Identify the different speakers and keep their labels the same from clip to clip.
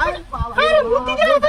Speaker 1: আরে বুদ্ধি দিলে তো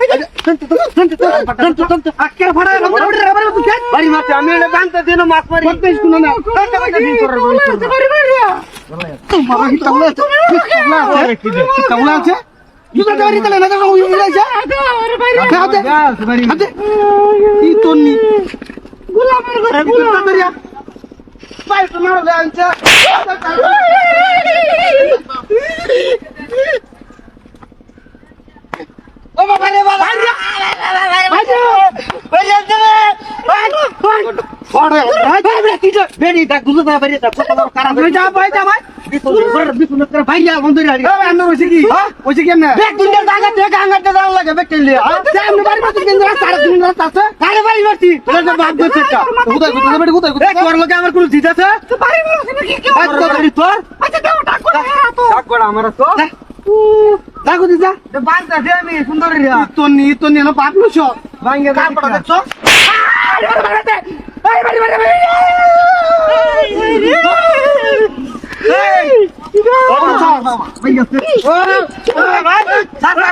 Speaker 2: লে সামনে বাড়ি মাছ দিন রাস্তা আর দিন রাস্তা আছে কারে বাড়ি মারছি তোর তো বাপ দছে কা কোথায় কোথায় বেড়ি কোথায় কোথায় তোর লগে আমার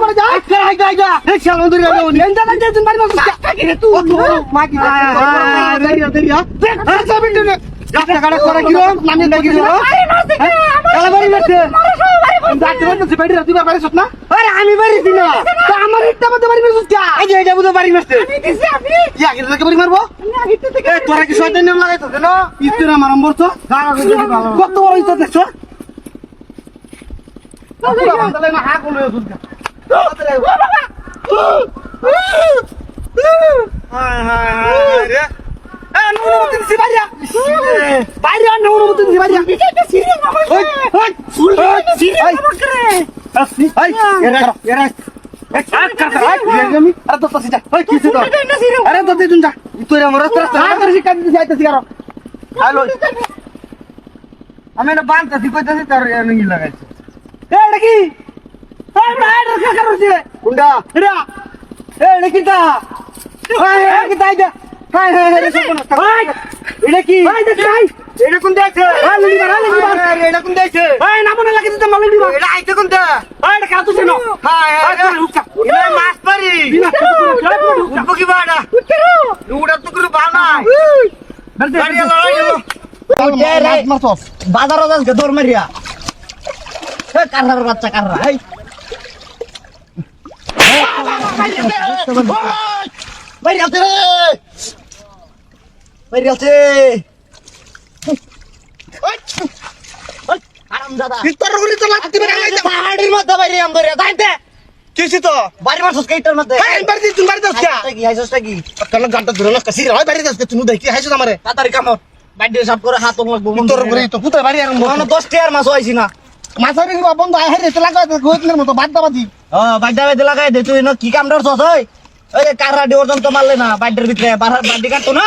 Speaker 2: কোনো জিত আছে তো বাড়ি মারছি কি কি এত ধরি তোর আচ্ছা দাও ডাক করে তো ডাক করে আমার তো ডাকু দিছা বান্দা দে আমি সুন্দর রে তোর নি তোর নি না বাপ নছ ভাঙ্গে দে কাপড় দেখছ আরে বাড়ি বাড়ি বাড়ি বাড়ি বাড়ি আমি বাড়ি না। আমার একটা মধ্যে বাড়ি মারছিস এই যে এটা বুঝো বাড়ি মারছে। কি আগে থেকে বাড়ি মারবো? এ তোরা কি শয়তান নাম লাগাইতো কেন? ইস্তির আমার কত বড় ইস্তা দেখছ? না হায় হায় হায়। এ অন্য অনুমতি বাইরে বাইরে অন্য অনুমতি বাইরে ওই, ওই, ওই, ওই, ওই, এরা করো, এরা। এই, কারও। হ্যালো। আমি বানতেছি কইতেছি তার লাগাইছে কি কোনটা এটা এটা কি এটা কি দা হাই হাই হাই এটা কোন কি এটা কোন দেখছে এটা কোন দেখছে না লাগি দিতে মাল লাগি মার এটা আইতে কোনটা হাই এটা কাতু ছিল হাই হাই এটা মাছ পারি উঠবো কি বাড়া উড়া তো করে বানা বাড়ি লড়াই গেল
Speaker 3: বাজার আজকে দৌড় মারিয়া কারহার বাচ্চা কারহা এই বাইরে রে বাইরে আছে আরাম দাদা বাড়ির মধ্যে বাইরে আম ধরে যাইতে
Speaker 2: কিছি তো
Speaker 3: বাড়ি মারছস কেইটার মধ্যে?
Speaker 2: এই বাড়ি তুই বাড়ি দাস
Speaker 3: হাইছস কি হাইছস কি
Speaker 2: কাল গানটা ধরে না কাছি বাড়ি দাস তুই দেখি হাইছো আমারে?
Speaker 3: তাড়াতাড়ি কামড় বাইরে সব করে হাত লাগবো
Speaker 2: তোর করে তো পুতা বাড়ি
Speaker 3: মাছ হয়েছি। না।
Speaker 2: মাছারি বন্ধ আয় তো মতো বাদ
Speaker 3: ও লাগাই দে তুই ন কি কাম ধরছস ওই? ওই যে কাররা ডিওরজন তো মারলে না বাইডের ভিতরে বাডি কাটতো না?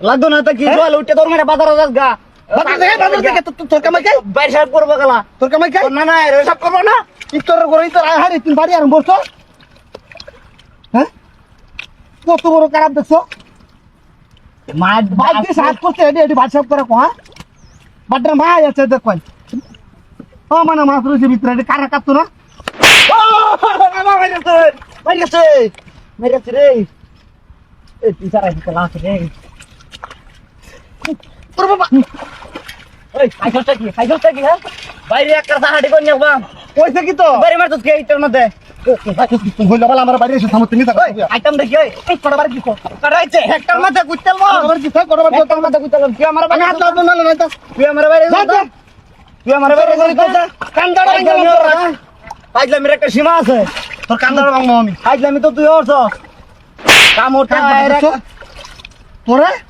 Speaker 3: লাগতো না তো কি জল উঠে তোর মেরে বাজারে যাস গা।
Speaker 2: তোর কামাই খাই?
Speaker 3: বাইরে সাহেব করব গেলা।
Speaker 2: তোর কামাই খাই?
Speaker 3: না না, সব করব না।
Speaker 2: ইতর করে ইতর আয় হারি তুই বাড়ি আর বসছ হ্যাঁ? কত বড় খারাপ দেখছ?
Speaker 3: মার
Speaker 2: বাইক দিয়ে সাহায্য করছে এটি এটি বাদ সাহেব করে কো হ্যাঁ? বাড্ডার মা আছে দেখ কই। ও মানে মাছ রয়েছে ভিতরে এটি কারা কাটতো না?
Speaker 3: বাইরে আছে রে। রে।
Speaker 2: তোর বাবা।
Speaker 3: এই, খাইছসটা কি? খাইছসটা কি, হ্যাঁ? বাইরে একটা সাহায্য করে আসবা।
Speaker 2: কইছে কি তো?
Speaker 3: বাইরে মারছস কে ইটার মধ্যে? ওই, ওই। ওর, একটা সীমা আছে।
Speaker 2: তোর কান্দাড়া ভাঙবো আমি।
Speaker 3: ফাইজলামি তো তুই ওরছস কাম ওরটা এর একটা-
Speaker 2: তোরে?